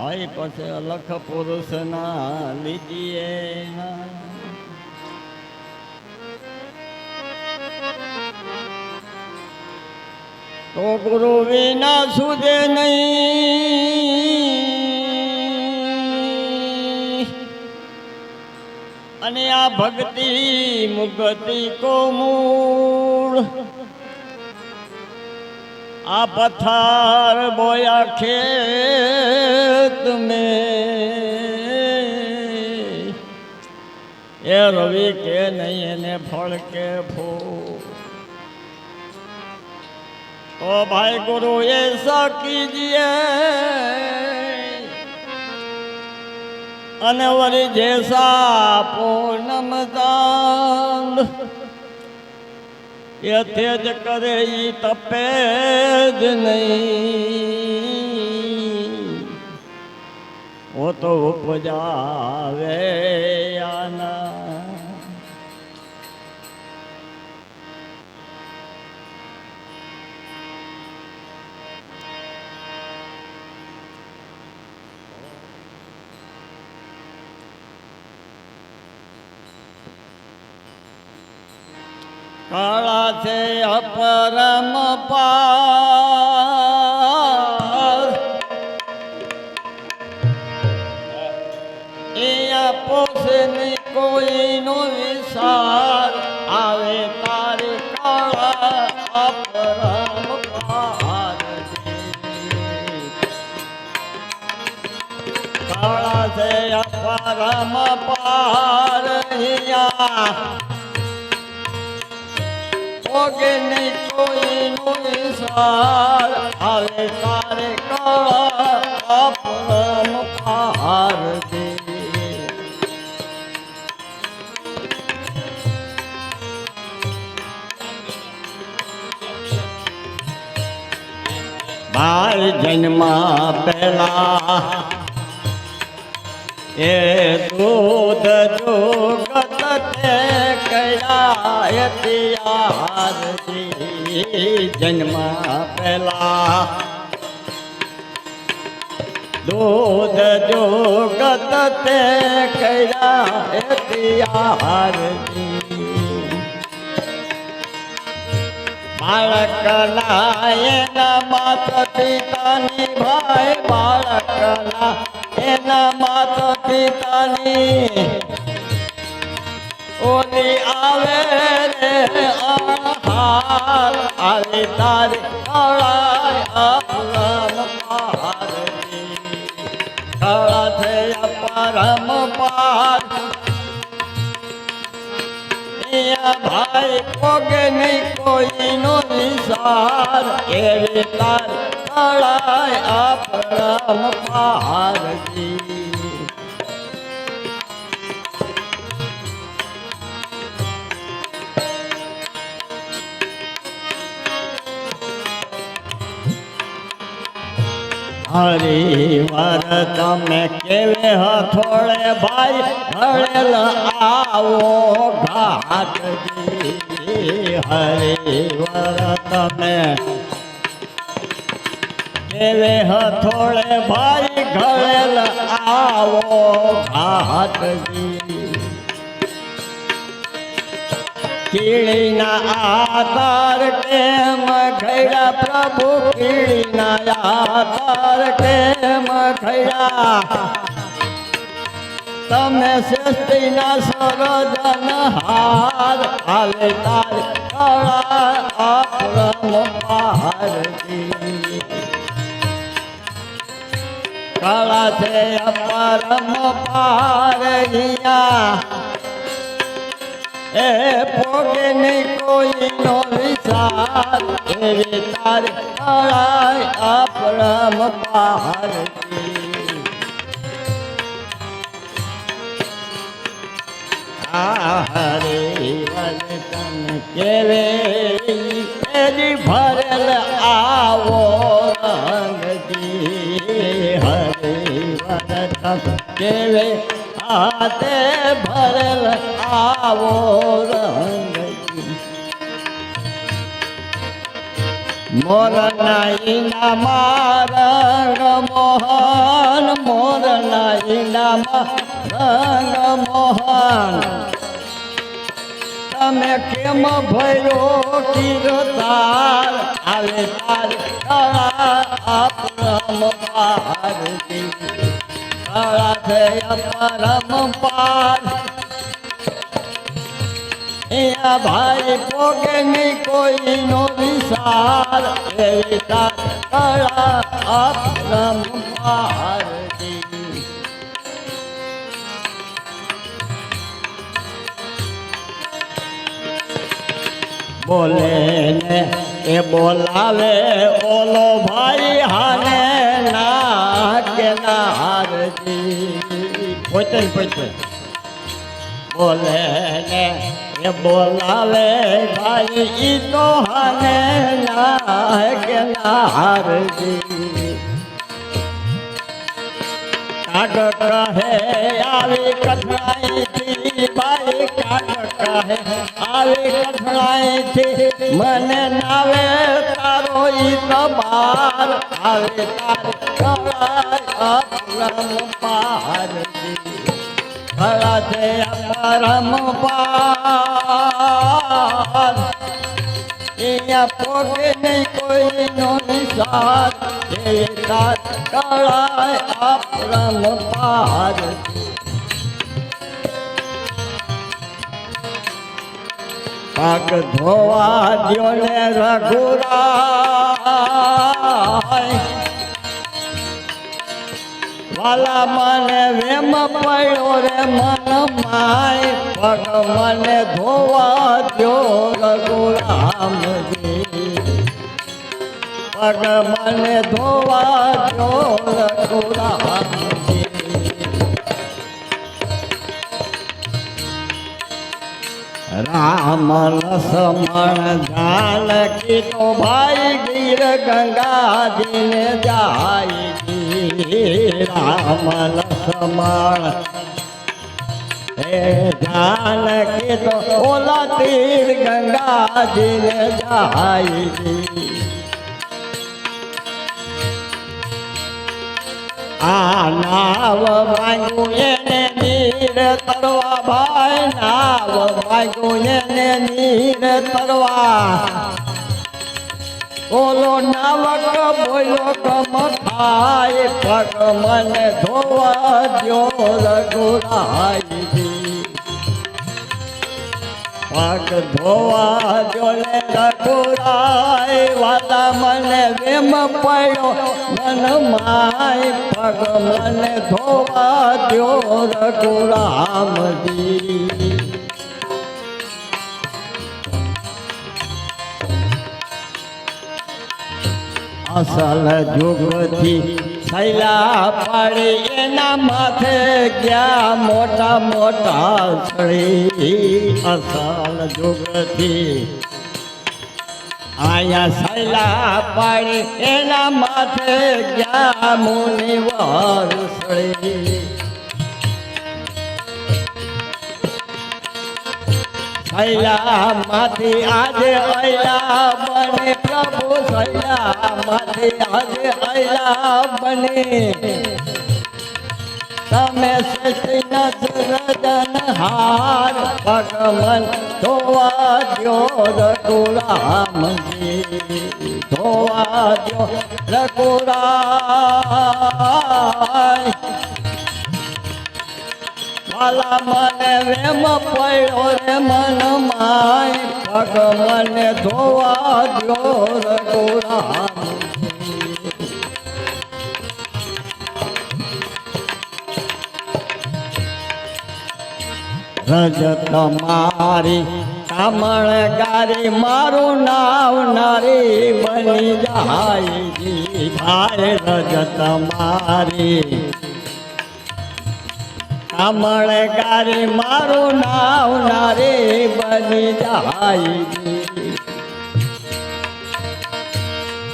ભાઈ પછી અલખ પુરુષ ના લીધીએ તો ગુરુ વિના સુજે નહીં. અને આ ભક્તિ મુગતિ કો મૂળ આ પથાર બોયા ખેત એ રવિ કે નહીં, એને ફળ કે ફૂલ. તો ભાઈ ગુરુ, એ કીજીએ અને વરી જેસા પૂનમ દાન એ જ કરે ઈ ઓ તો ઉપજાવે આના. કાળા છે અપરમ પાર અપરમ પાર અહીંયા ઓગે નહીં કોઈનો વિસાર આવે તારે કાળા અપરમ પાર ભાઈ જન્મ પેલા એ દૂધ જોગત તે કયા તિયારજી જન્મ પહેલા. દૂધ જોગત તે કયા બાળક ના એના માતા પિતાની ભાઈ બાળકના એના માતા પિતાની ઓલી આવે રે, આહાર આવે તારે અપરમ પાર. ભાઈ પોગે નહીં કોઈનો વિસાર એવી તાર આપણામ પારજી હરિવર તમે કેવે હથોળે ભાઈ? હળેલ આવો ઘાટજી હરિવર તમે કેવે હથોળે ભાઈ ઘળેલ આવો ઘાટજી કીડીના આધાર કેમ ખૈડા પ્રભુ? કીડીના આધાર કેમ ખૈડા તમે સૃષ્ટિના સરોજન હાર હાલે તાર કળા અપરમ પારજી કળા છે અપરમ પારૈયા એ પોગે નહીં કોઈનો વિચાર. એવી તારી કળાય અપરમ પારૈયા હરે કેવે એજી ભરેલ આવો રંગજી. હરે વતન કેવે હાથે ભરેલ આવો રંગજી મોર નાઈના મારણ મોહન મોર ઈંડામાં રંગ મોહન. તમે કેમ ભયો કીર્તાર આવે તાર કળા અપરમ પાર અહીંયા ભાઈ પોગે નહીં કોઈનો વિચાર એવી તાર કળા અપરમ પારતી બોલે ને એ બોલાવે ઓલો ભાઈ હાને ના ના પોતે પોતે બોલે ને, એ બોલાવે ભાઈ, ઈ તો હાને ના કે હારજી કાગ કહે આવી કઠણાઈથી કહે આવી કઠણાઈથી મને નાવે તારો ઈ બાર આવે તાર કળાય અપરમ પાર છે અપરમ પાર અહીંયા પોગે પાર પાક ધોવા દ્યો ને રઘુરાય. વાલા મને વેમ પડ્યો રે મન માય પગ મને ધોવા દ્યો રઘુરામજી. પગ મને ધોવા દ્યો રઘુરામજી. રામ લસમણ જાનકી તો ભાઈ ગીર ગંગાજીને જાય જી રામ લસમણ હે જાનકી તો ઓલા તીર ગંગાજીને જાય જી આ નાવ માંગું એને નીર તરવા ભાઈ નાવ માંગું એને નીર તરવા. બોલો નાવક બોલો કમ થાય પગ મને ધોવા દ્યો રઘુરાઈ પગ ધોવા જોલે રઘુરાય વાલા મને વેમ પડ્યો મન માય પગ મને ધોવા દ્યો રઘુરામજી. અસલ જુગથી થયેલા પાડી એના માથે ગયા મોટા મોટા સળી અસલ જુગથી આયા સૈલા પાડી એના માથે ગયા મુનિવર સળી માથી આજે અયલા બને. પ્રભુ શૈલામાંથી આજે અયલા બને. તમે નજરજન હાર ભગવન ધોવા દ્યો રઘુરામજી ધોવા દ્યો રઘુરાય વાલા મને વેમ પડ્યો રે મન માય પગ મને ધોવા દ્યો રઘુરામ રજત મારી કામણ ગારી, મારું નાવ નારી બની જાય ભાઈ. રજત મારી કામળ ગારી મારું નામ નારે બની જાય.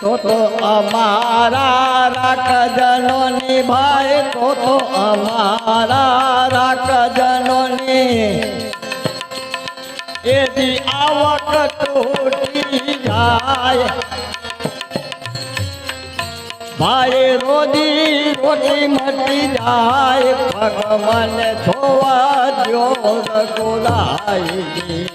તો તો અમારા રાખજનો ભાઈ, તો તો અમારા રાખજનો ને એથી આવક તૂટી જાય. ભાઈ રોજી રોટી મટી જાય, ભગવાન ધોવા જો રઘુરાયજી.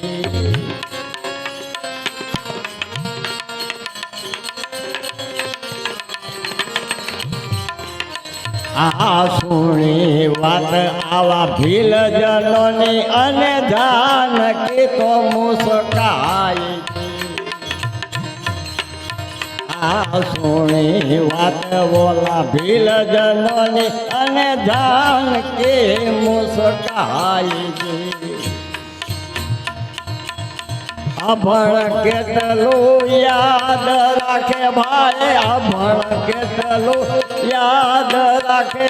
આ સુણી વાત આવા ભીલ જનોની અને જાનકી તો મુસ્કાય આ સુણી વાત બોલા ભીલ જનોની અને જાનકી મુસ્કાય અભણ કેટલું યાદ રાખે ભાઈ, અભણ કેટલું યાદ રાખે.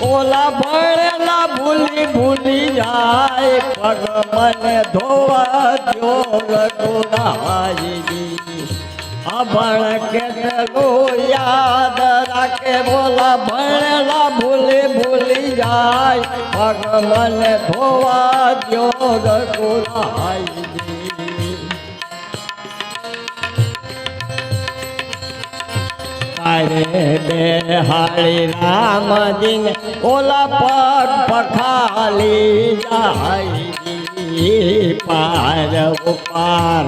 ઓલા ભણેલા ભૂલી ભૂલી જાય પગ મને ધોવા દો રઘુરાયજી અભણ કેટલું યાદ રાખે બોલા ભણેલા ભૂલી ભૂલી જાય પગ મને ધોવા દો બે હરી રામ દિન ઓલા પગ પખાલી જાય પાર ઉપાર.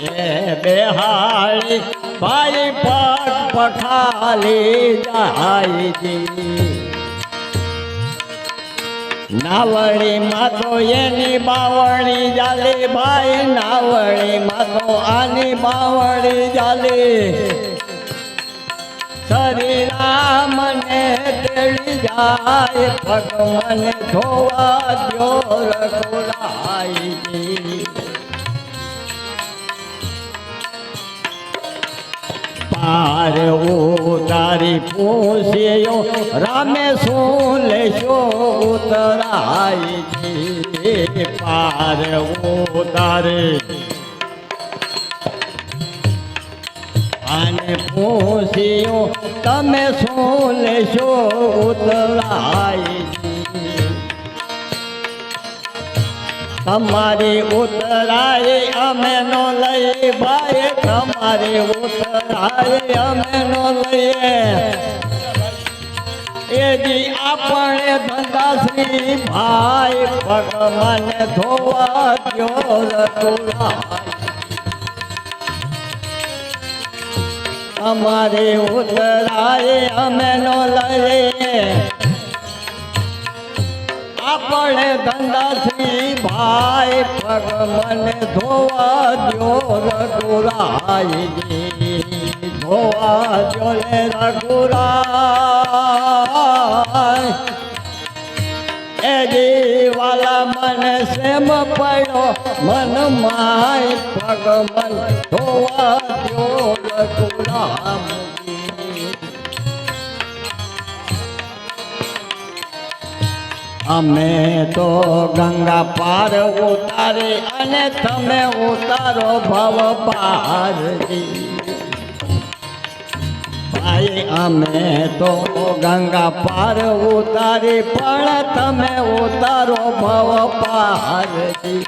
એ બેહાળી ભાઈ પગ પખાલી જાય નાવળી માથો એની બાવળી જાલી, ભાઈ નાવળી માથો આની બાવળી જાલી. શરીરા ને તેડી જાય, ભગવાન ધોવા દો રઘુરાઈ પાર ઉતારી પૂછ્યો, રામે શું લેશો ઉતરાય પાર ઉતારે અને પૂછ્યો, તમે શું લેશો ઉતરાય? તમારી ઉતરાય અમે નો લઈએ ભાઈ, તમારી ઉતરાય અમે નો લઈએ. એજી આપણે ધંધાશ્રી ભાઈ, પગ મને ધોવા દ્યો અમારે ઉતરાય અમે નો લઈએ આપણે ધંધાથી ભાઈ પગ ધોવા દો રઘુરાયજી ધોવા દો રઘુરા જીવાલા મન સેમ પડ્યો, મન માય ભગવન ધોવા દો રઘુરામજી અમે તો ગંગા પાર ઉતારી અને તમે ઉતારો ભવ પારજી ભાઈ અમે તો ગંગા પાર ઉતારી પણ તમે ઉતારો ભવ પારજી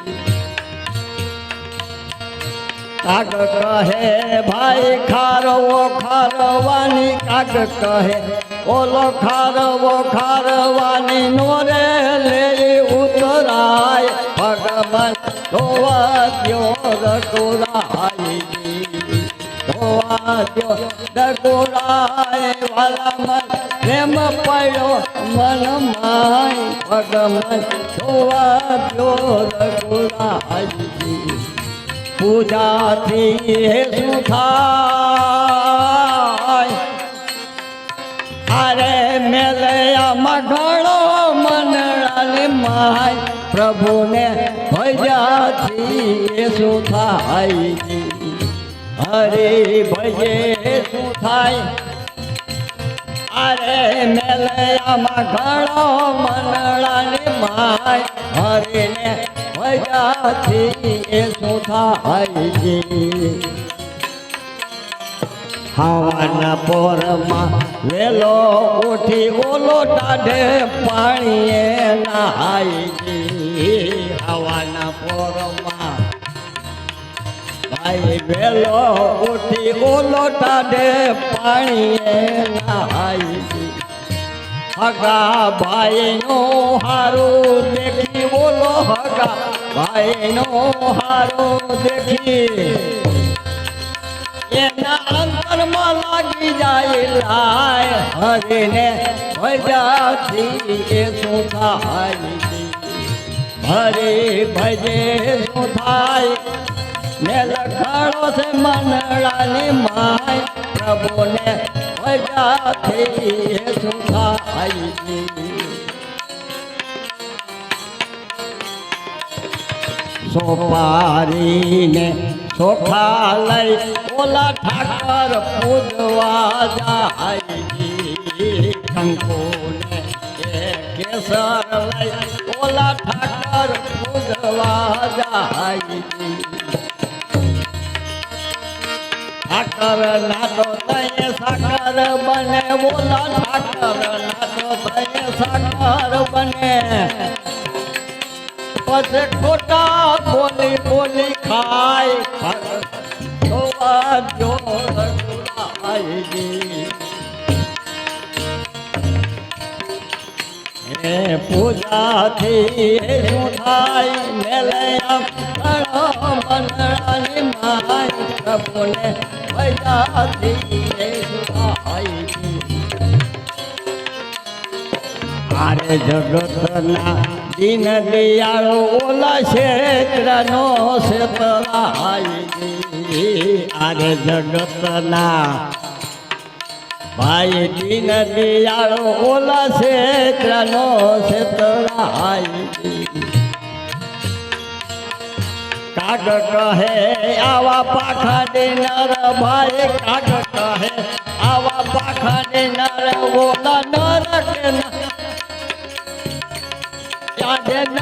કાક કહે ભાઈ ખારવો ખારવાની કાક કહે ઓલો ખારવો ખારવાની નોરે લે ઉતરાય ભગવાન ધોવા દ્યો રઘુરાય ધોવા દ્યો રઘુરાય વાલા મન, પ્રેમ પડ્યો, મન માય ભગવાન ધોવા દ્યો રઘુરાય પૂજાથી શું થાય. અરે મેલયા ઘણો મનડાને માય પ્રભુને ભજાથી શું થાય. હરે ભજે શું થાય? અરે મેલયામાં ઘણો મનડાને માય. હરેને ભજાથી એ શું થાય હવાના પોરમાં વેલો ઉઠી ઓલો ટાઢે પાણીએ નાહાય હવાના પોરમાં આઈ વેલો ઉઠી ઓલોટા દે પાણીએ નાઈ હગા ભાઈનો હારું દેખી બોલો હગા ભાઈનો હારું દેખી. એના અંતરમાં લાગી જાય લાય હરીને ભજાથી એ શું થાય? હરી ભજે શું થાય? ને લખાણો છે મનડાની માય. પ્રભુને ભજાથી થાય. સોપારીને સોખા લઈ ઓલા ઠાકર પૂજવા જાય. કંકુને એ કેસર લઈ ઓલા ઠાકર પૂજવા જાય. ઠાકર નાતો તય સાકર બને, બોલા ઠાકર નાતો તય સાકર બને પછી ખોટા બોલી બોલી ખાય જોવા જો રઘુરાયજી. હે પૂજાથી શું થાય મેલે આમ માય પ્રભુને ભજાથી એ શું થાય આરે જગતના દિન દિયાળો ઓલા ક્ષેત્રનો ક્ષેત્રાય આરે જગતના ભાઈ દિન દિયાળો ઓલા ક્ષેત્રનો ક્ષેત્રાય કાગ કહે આવા પાખાડી નર ભાઈ કાઢ કહે આવા પાખાડી નર બોલા નર કે ન યાદે ન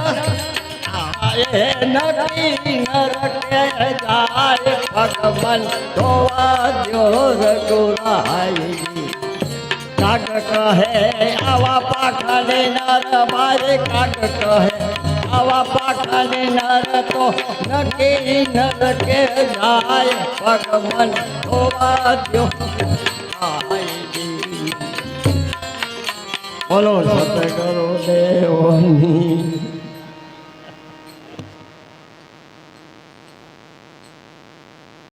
આએ નકી નર કે જાય, ભગવાન ધોવા જોર ગુરાઈ કાઢ કહે આવા પાખાને નર ભાઈ કાઢ કહે આવા પાટાને નર તો નકી નર કે જાય. ભગવાન ધોવા જો બોલો સત કરો દેવની.